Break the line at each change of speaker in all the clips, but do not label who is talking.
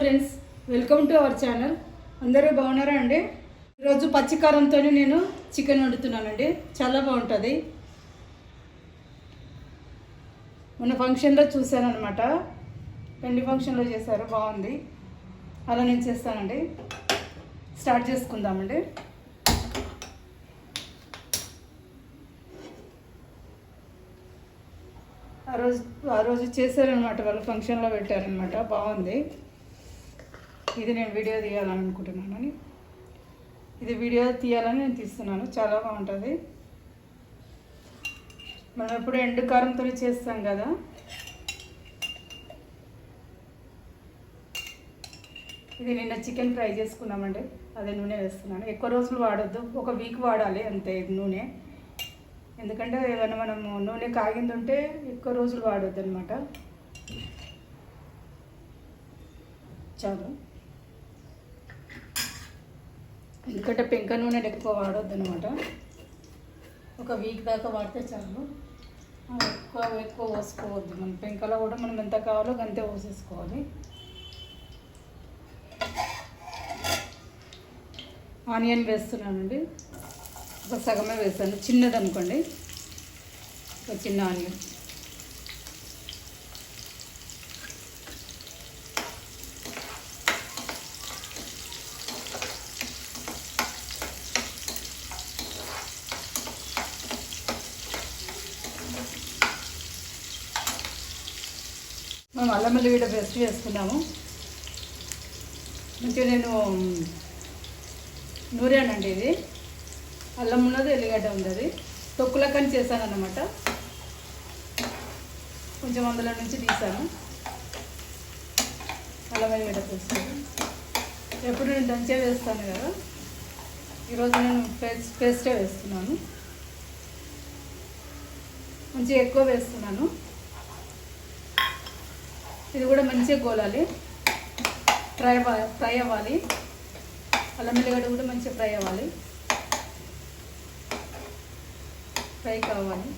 Friends welcome to our channel అందరూ బాగున్నారా అండి? ఈరోజు పచ్చికారంతో నేను చికెన్ వండుతున్నానండి. చాలా బాగుంటుంది. మొన్న ఫంక్షన్లో చూశాను అనమాట పెళ్ళి ఫంక్షన్లో చేశారు బాగుంది. అలా నేను చేస్తానండి. స్టార్ట్ చేసుకుందామండి. ఆ రోజు ఆ రోజు చేశారనమాట వాళ్ళు ఫంక్షన్లో పెట్టారనమాట బాగుంది. ఇది నేను వీడియో తీయాలని అనుకుంటున్నాను ఇది వీడియో తీయాలని నేను తీస్తున్నాను. చాలా బాగుంటుంది. మనం ఎప్పుడు ఎండు కారంతో చేస్తాం కదా. ఇది నిన్న చికెన్ ఫ్రై చేసుకున్నామండి. అదే నూనె వేస్తున్నాను. ఎక్కువ రోజులు వాడొద్దు. ఒక వీక్ వాడాలి అంతే ఇది నూనె. ఎందుకంటే ఏదైనా మనము నూనె కాగింది ఉంటే ఎక్కువ రోజులు వాడొద్దు అనమాట చాలు. ఎందుకంటే పెంక నూనె ఎక్కువ వాడొద్దు అనమాట ఒక వీక్ దాకా వాడితే చాలు. ఎక్కువ ఎక్కువ పోసుకోవద్దు. మన పెంకలో కూడా మనం ఎంత కావాలో అంతే పోసేసుకోవాలి. ఆనియన్ వేస్తున్నానండి. ఒక సగమే వేస్తాను చిన్నది అనుకోండి ఒక చిన్న ఆనియన్. మనం అల్లం వెల్లిగడ్డ పేస్ట్ వేసుకున్నాము మంచిగా నేను నూరానండి ఇది. అల్లం ఉన్నది ఎల్లిగడ్డ ఉన్నది. తొక్కులకని చేశాను అన్నమాట కొంచెం అందులో నుంచి తీసాను అల్లం ఎల్లిగడ్డ పేస్ట్. ఎప్పుడు నేను దంచే వేస్తాను కదా. ఈరోజు నేను పేస్ట్ పేస్టే వేస్తున్నాను. మంచిగా ఎక్కువ వేస్తున్నాను. ఇది కూడా మంచిగా గోలాలి. ఫ్రై ఫ్రై అవ్వాలి. అల్లం ఎల్లిగడ్డ కూడా మంచిగా ఫ్రై అవ్వాలి. ఫ్రై కావాలి.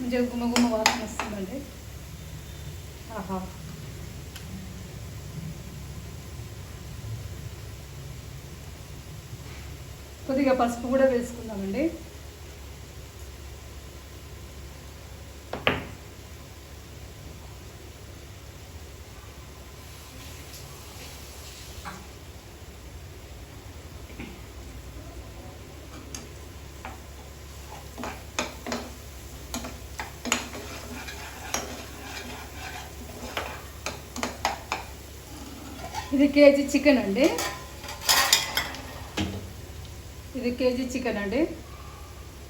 మంచిగా గుమ్మ గుమ్మ వాసన వస్తుందండి. ఆహా. కొద్దిగా పసుపు కూడా వేసుకుందామండి. ఇది కేజీ చికెన్ అండి. ఇది కేజీ చికెన్ అండి.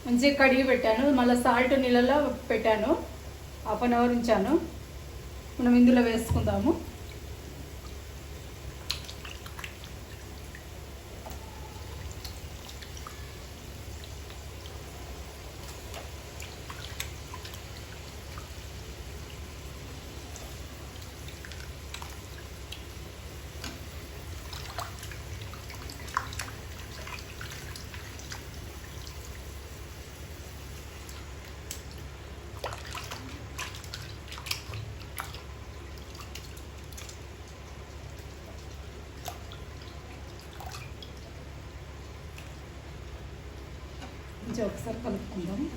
మంచిగా కడిగి పెట్టాను. మళ్ళీ సాల్ట్ నీళ్ళలో పెట్టాను. హాఫ్ అన్ అవర్ ఉంచాను. మనం ఇందులో వేసుకుందాము. మంచిగా ఒకసారి కలుపుకుందాం.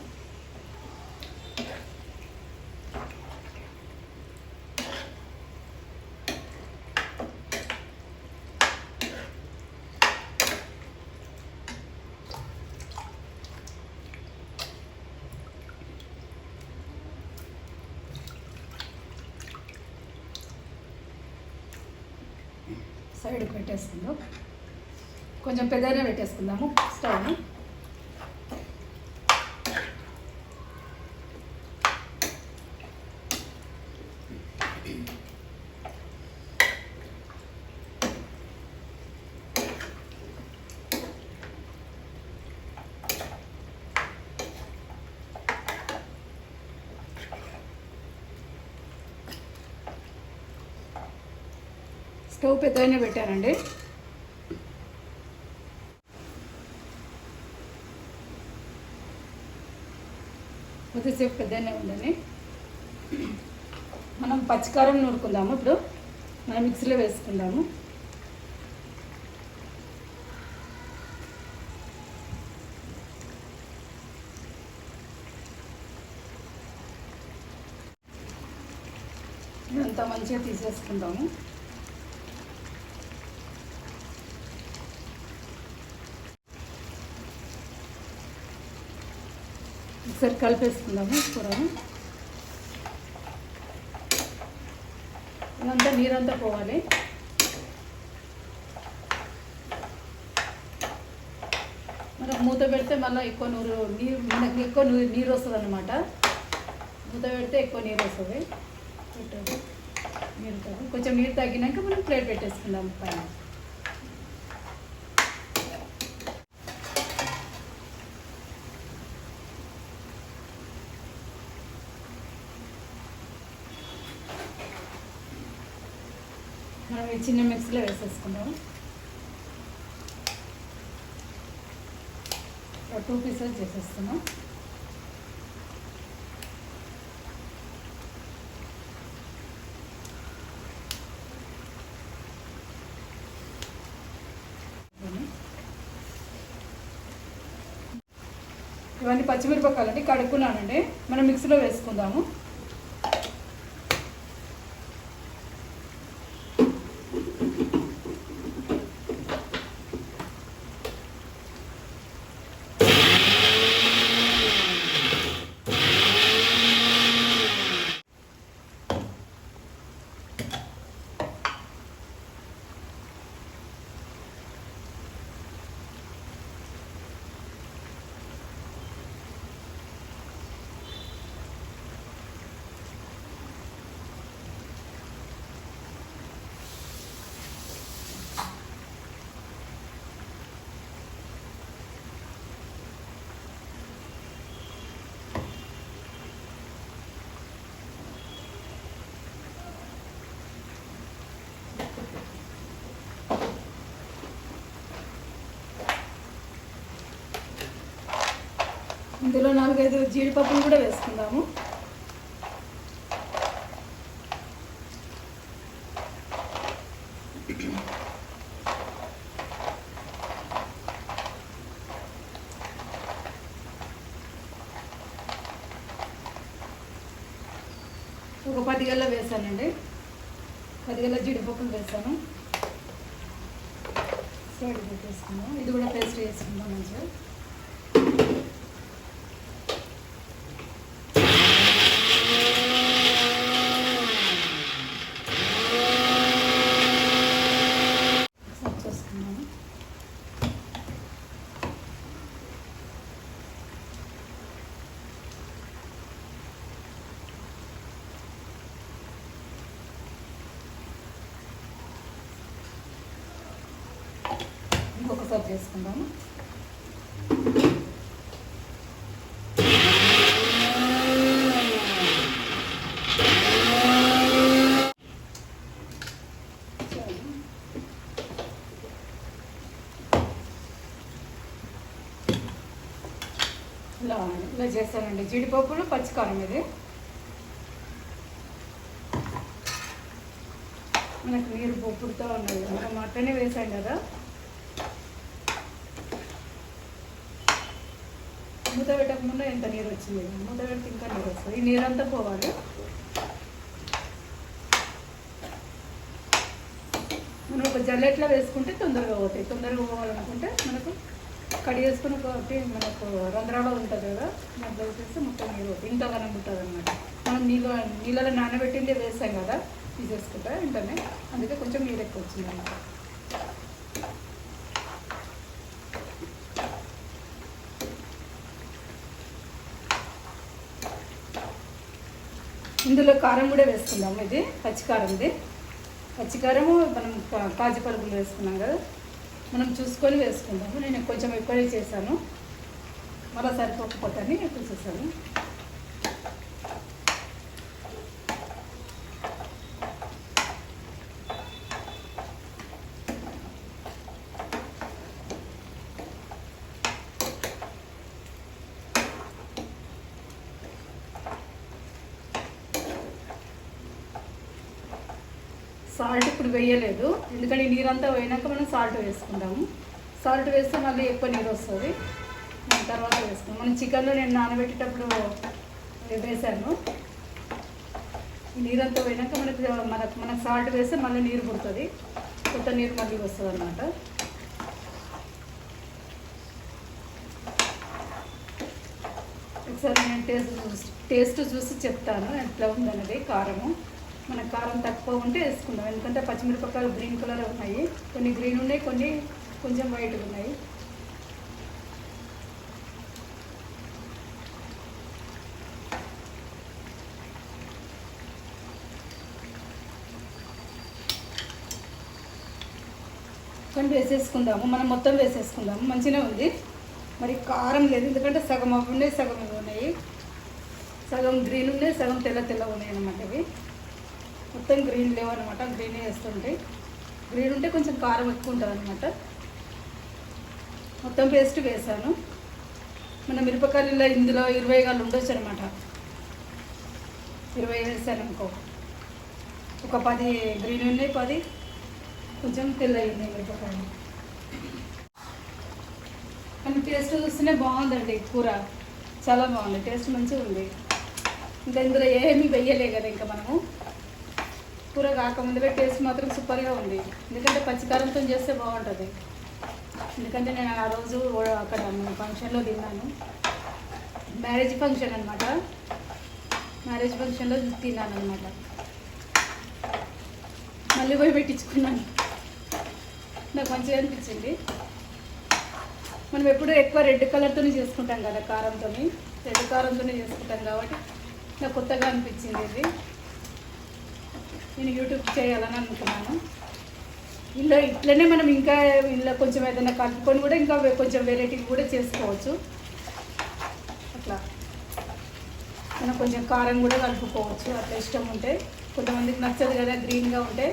సైడ్ పెట్టేసుకుందాం. కొంచెం పెద్దగా పెట్టేసుకుందాము. స్టవ్ని. స్టవ్ పెద్దగానే పెట్టానండి కొద్దిసేపు పెద్దనే ఉందని మనం పచ్చికారం నూరుకుందాము ఇప్పుడు. మనం మిక్సీలో వేసుకుందాము. ఇదంతా మంచిగా తీసేసుకుందాము. ఒకసారి కలిపేసుకుందాము కూరను. ఇదంతా నీరంతా పోవాలి. మనం మూత పెడితే మళ్ళీ ఎక్కువ నూరు నీరు మనకి ఎక్కువ నీరు వస్తుంది అనమాట మూత పెడితే ఎక్కువ నీరు వస్తుంది. పెట్టదు నీరు కొంచెం నీరు తగ్గినాక మనం ప్లేట్ పెట్టేసుకుందాం పైన. మనం ఈ చిన్న మిక్సీలో వేసేసుకుందాం. టూ పీసెస్ చేసేస్తున్నాం. ఇవన్నీ పచ్చిమిరపకాయలండి కడుక్కున్నానండి. మనం మిక్సీలో వేసుకుందాము. ఇందులో నాలుగైదు జీడిపప్పులు కూడా వేసుకుందాము. ఒక పది గల్ల వేసానండి. పది గల్ల జీడిపప్పులు వేసాను. సైడ్ పెట్టేసుకుందాం ఇది కూడా పేస్ట్ వేసుకుందాం మంచిగా. ఇంకొకసారి ఇలా ఇలా చేస్తానండి. జీడిపప్పులు పచ్చికారం ఇది. మనకు నీరు పప్పుడుతో ఉన్నది మనం మటనే వేసాం కదా మూత పెట్టకముందు ఎంత మూత పెడితే ఇంకా నీరు వస్తుంది ఈ నీరంతా పోవాలి. మనం ఒక జల్లెట్లో వేసుకుంటే తొందరగా పోతాయి. తొందరగా పోవాలనుకుంటే మనకు కడి వేసుకుని ఒకటి మనకు రంధ్రాలు ఉంటుంది కదా దాంట్లో వేసేస్తే మొత్తం నీరు పోతుంది. ఇంకా కనం ఉంటుంది అనమాట మనం నీళ్ళు నీళ్ళలో నానబెట్టిందే వేస్తాం కదా తీసేసుకుంటా వెంటనే. అందుకే కొంచెం నీరు ఎక్కువ వచ్చింది అనమాట ఇందులో కారం కూడా వేసుకుందాము ఇది పచ్చికారం ఇది పచ్చికారము మనం కాజు పలుకులు వేసుకున్నాం కదా. మనం చూసుకొని వేసుకుందాము. నేను కొంచెం ఎక్కువనే చేశాను. మళ్ళీ సరిపోకపోతే అని ఎక్కువ చేశాను. సాల్ట్ ఇప్పుడు వేయలేదు. ఎందుకంటే నీరంతా పోయినాక మనం సాల్ట్ వేసుకుందాము. సాల్ట్ వేస్తే మళ్ళీ ఎక్కువ నీరు వస్తుంది. దాని తర్వాత వేసుకుందాం. మనం చికెన్లో నేను నానబెట్టేటప్పుడు వేసాను. నీరంతా పోయినాక మనకి మనకు మనకు సాల్ట్ వేస్తే మళ్ళీ నీరు పుడుతుంది. కొత్త నీరు మళ్ళీ వస్తుంది అన్నమాట ఒకసారి నేను టేస్ట్ చూసి టేస్ట్ చూసి చెప్తాను. ఎట్లా ఉందన్నది కారము. మన కారం తక్కువ ఉంటే వేసుకుందాం. ఎందుకంటే పచ్చిమిరపకాయలు గ్రీన్ కలర్ ఉన్నాయి. కొన్ని గ్రీన్ ఉన్నాయి కొన్ని కొంచెం వైట్గా ఉన్నాయి. కొన్ని వేసేసుకుందాము. మనం మొత్తం వేసేసుకుందాము. మంచిగా ఉంది. మరి కారం లేదు. ఎందుకంటే సగం అవి ఉన్నాయి సగం ఇవి ఉన్నాయి. సగం గ్రీన్ ఉన్నాయి సగం తెల్ల తెల్ల ఉన్నాయి అన్నమాట ఇవి. మొత్తం గ్రీన్ లేవు అనమాట గ్రీన్ వేస్తుంటాయి గ్రీన్ ఉంటే కొంచెం కారం ఎక్కువ ఉంటుంది అనమాట మొత్తం పేస్ట్ వేసాను. మన మిరపకాయలు ఇందులో ఇరవై గాలు ఉండొచ్చు అనమాట ఇరవై వేసాను అనుకో. ఒక పది గ్రీన్ ఉన్నాయి పది కొంచెం తెల్లవి ఉన్నాయి మిరపకాయలు. కానీ టేస్ట్ చూస్తేనే బాగుందండి కూర. చాలా బాగుంది. టేస్ట్ మంచిగా ఉంది ఇంకా ఇందులో ఏమీ వెయ్యలే కదా ఇంకా మనము. కూర కాకముందుగా టేస్ట్ మాత్రం సూపర్గా ఉంది. ఎందుకంటే పచ్చికారంతో చేస్తే బాగుంటుంది. ఎందుకంటే నేను ఆ రోజు అక్కడ ఫంక్షన్లో తిన్నాను. మ్యారేజ్ ఫంక్షన్ అనమాట మ్యారేజ్ ఫంక్షన్లో తిన్నాను అనమాట మళ్ళీ పోయి పెట్టించుకున్నాను. నాకు మంచిగా అనిపించింది. మనం ఎప్పుడూ ఎక్కువ రెడ్ కలర్తోనే చేసుకుంటాం కదా కారంతో రెడ్ కారంతోనే చేసుకుంటాం కాబట్టి నాకు కొత్తగా అనిపించింది ఇది. నేను యూట్యూబ్ చేయాలని అనుకున్నాను. ఇలా ఇట్లనే మనం ఇంకా ఇలా కొంచెం ఏదైనా కలుపుకొని కూడా ఇంకా కొంచెం వెరైటీ కూడా చేసుకోవచ్చు. అట్లా. మనం కొంచెం కారం కూడా కలుపుకోవచ్చు. అట్లా ఇష్టం ఉంటే. కొంతమందికి నచ్చదు కదా గ్రీన్గా ఉంటే.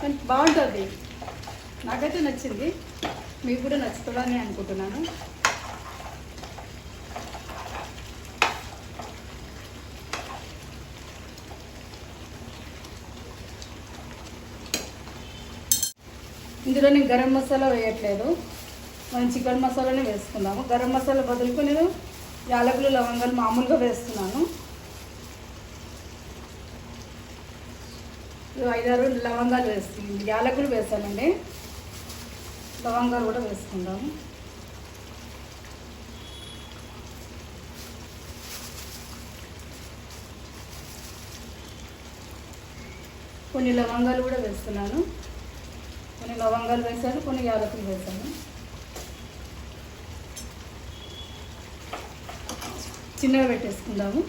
కానీ బాగుంటుంది. నాకైతే నచ్చింది. మీకు కూడా నచ్చుతుందని అనుకుంటున్నాను. ఇందులో నేను గరం మసాలా వేయట్లేదు. మనం చికెన్ మసాలానే వేసుకుందాము. గరం మసాలా బదులుకు నేను యాలకులు లవంగాలు మామూలుగా వేస్తున్నాను. ఐదారు లవంగాలు వేస్తుంది యాలకులు వేసానండి. లవంగాలు కూడా వేసుకుందాము. కొన్ని లవంగాలు కూడా వేస్తున్నాను. కొన్ని లవంగాలు వేసాను కొన్ని యాలకులు వేసాను చిన్నగా పెట్టేసుకుందాము.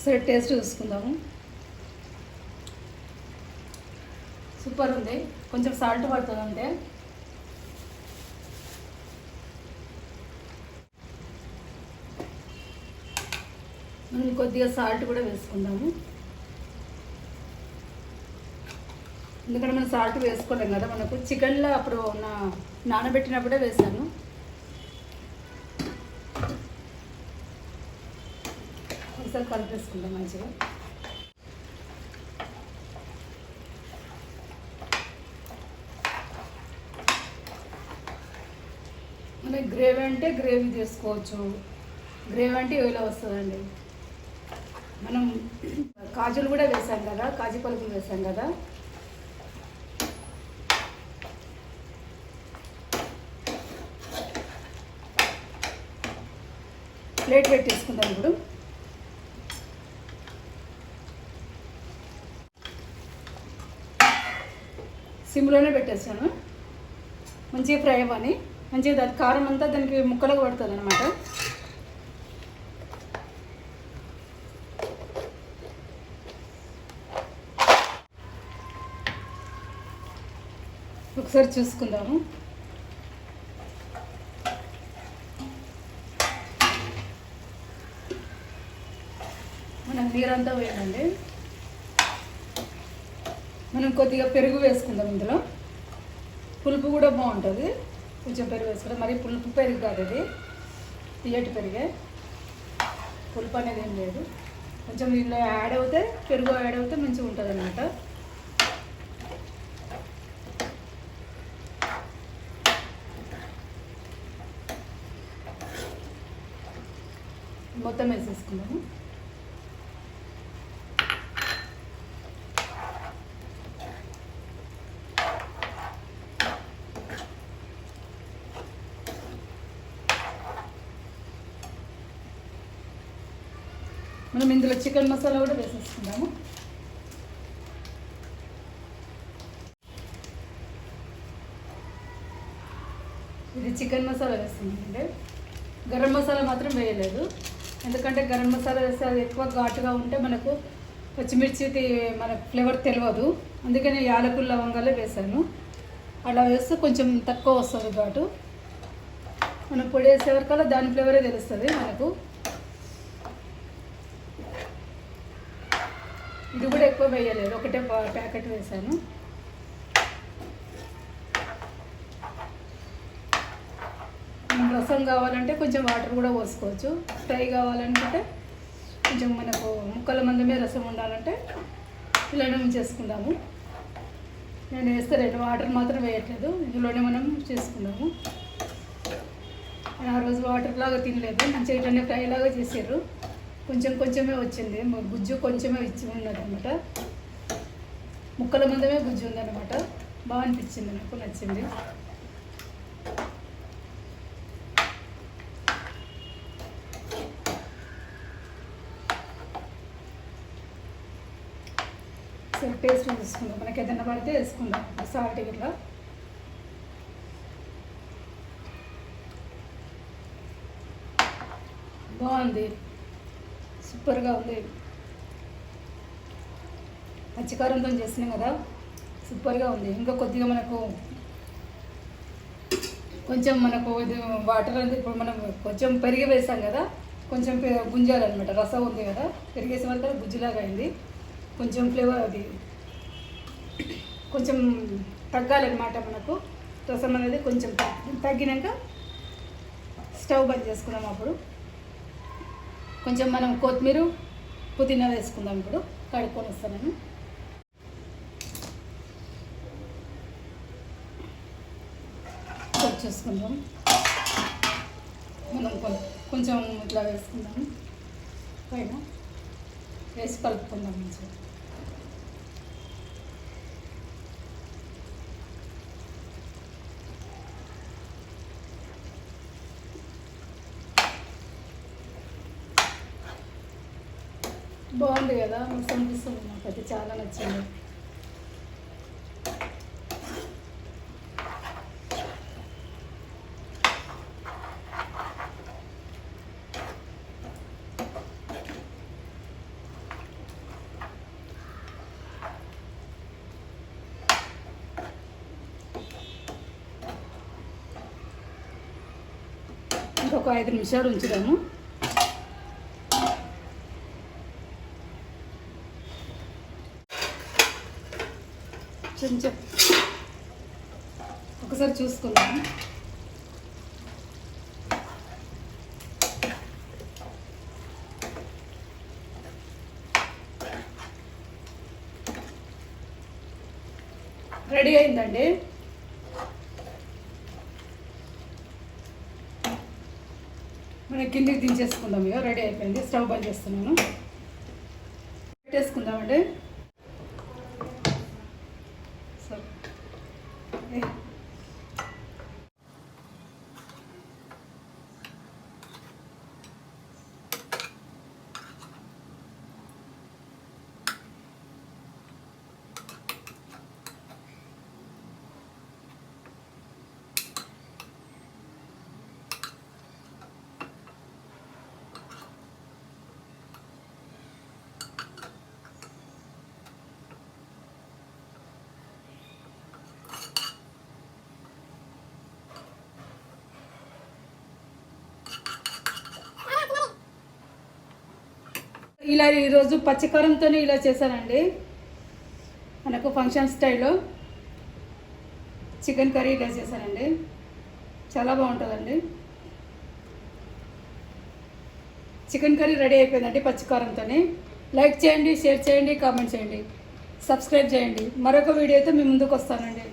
ఒకసారి టేస్ట్ చూసుకుందాము. సూపర్ ఉంది. కొంచెం సాల్ట్ పడుతుంది అంటే మనం కొద్దిగా సాల్ట్ కూడా వేసుకుందాము. ఎందుకంటే మనం సాల్ట్ వేసుకోలేం కదా మనకు చికెన్లో అప్పుడు నా నానబెట్టినప్పుడే వేసాను. ఒకసారి కలిపేసుకుందాం మంచిగా. మనకి గ్రేవీ అంటే గ్రేవీ చేసుకోవచ్చు. గ్రేవీ అంటే ఇలా వస్తుందండి? మనం కాజులు కూడా వేసాం కదా కాజు పలుకులు వేసాం కదా. ప్లేట్ పెట్టేసుకుందాం ఇప్పుడు. సిమ్లోనే పెట్టేసాను మంచిగా ఫ్రై అవ్వని మంచిగా దాని కారం అంతా దానికి ముక్కలకు పడుతుంది అనమాట ఒకసారి చూసుకుందాము. మనం నీరంతా వేయండి మనం కొద్దిగా పెరుగు వేసుకుందాం ఇందులో. పులుపు కూడా బాగుంటుంది. కొంచెం పెరుగు వేసుకుంటాం మరి పులుపు పెరుగు కాదు ఇది. తీయటి పెరిగే. పులుపు అనేది ఏం లేదు. కొంచెం దీనిలో యాడ్ అవుతే పెరుగు యాడ్ అవుతే మంచిగా ఉంటుంది అనమాట మొత్తం వేసేసుకున్నాము చికెన్ మసాలా కూడా వేసేసుకుందాము. ఇది చికెన్ మసాలా వేస్తుందండి గరం మసాలా మాత్రం వేయలేదు. ఎందుకంటే గరం మసాలా వేస్తే అది ఎక్కువ ఘాటుగా ఉంటే మనకు పచ్చిమిర్చి మన ఫ్లేవర్ తెలియదు అందుకే నేను యాలకులు లవంగాలే వేసాను అలా వేస్తే కొంచెం తక్కువ వస్తుంది ఘాటు. మనం పొడి వేసే వరకల్లా దాని ఫ్లేవరే తెలుస్తుంది మనకు. ఇది కూడా ఎక్కువ వేయలేదు. ఒకటే ప్యాకెట్ వేసాను. రసం కావాలంటే కొంచెం వాటర్ కూడా పోసుకోవచ్చు. ఫ్రై కావాలంటే కొంచెం మనకు ముక్కల మందమే రసం ఉండాలంటే ఇలానే చేసుకుందాము నేను వేస్తే రెండు వాటర్ మాత్రం వేయట్లేదు. ఇందులోనే మనం చేసుకుందాము. నేను ఆ రోజు వాటర్ లాగా తినలేదు. మంచిగా ఇట్లనే ఫ్రై లాగా చేసారు కొంచెం కొంచెమే వచ్చింది. గుజ్జు కొంచెమే ఇచ్చి ఉన్నదనమాట ముక్కల మందమే గుజ్జు ఉందన్నమాట. బాగా అనిపించింది నాకు నచ్చింది. సరే టేస్ట్ చూసుకుందాం మనకి ఏదైనా పడితే వేసుకుందాం. సాల్ట్ ఇట్లా బాగుంది. సూపర్గా ఉంది. పచ్చికారంతో చేసినాం కదా. సూపర్గా ఉంది. ఇంకా కొద్దిగా మనకు కొంచెం మనకు ఇది వాటర్ అనేది ఇప్పుడు మనం కొంచెం పెరిగి వేసాం కదా. కొంచెం పె- గుంజాలన్నమాట. రసం ఉంది కదా. పెరిగేసిన వరకు గుజ్జులాగా అయింది. కొంచెం ఫ్లేవర్ అది కొంచెం తగ్గాలన్నమాట మనకు. రసం అనేది కొంచెం తగ్గి- తగ్గినాక స్టవ్ బంద్ చేసుకున్నాం అప్పుడు. కొంచెం మనం కొత్తిమీర పుదీనా వేసుకుందాం ఇప్పుడు. కడుక్కొని వస్తాను నేను కట్ మనం కొంచెం ఇట్లా వేసుకుందాం. పైన వేసి కలుపుకుందాం మంచిగా. బాగుంది కదా మస్తు అనిపిస్తుంది నాకైతే చాలా నచ్చింది. ఇంకొక ఐదు నిమిషాలు ఉంచుదాము. కొంచెం ఒకసారి చూసుకుందాం. రెడీ అయిందండి? మనం కిందికి దించేసుకుందాం ఇక రెడీ అయిపోయింది. స్టవ్ బంద్ చేస్తున్నాను పెట్టేసుకుందామండి సరే ఏ. ఇలా ఈరోజు పచ్చికారంతోనే ఇలా చేశానండి మనకు ఫంక్షన్ స్టైల్లో చికెన్ కర్రీ ఇలా చేశానండి చాలా బాగుంటుందండి. చికెన్ కర్రీ రెడీ అయిపోయిందండి పచ్చికారంతోనే లైక్ చేయండి షేర్ చేయండి కామెంట్ చేయండి. సబ్స్క్రైబ్ చేయండి. మరొక వీడియోతో మీ ముందుకు వస్తానండి.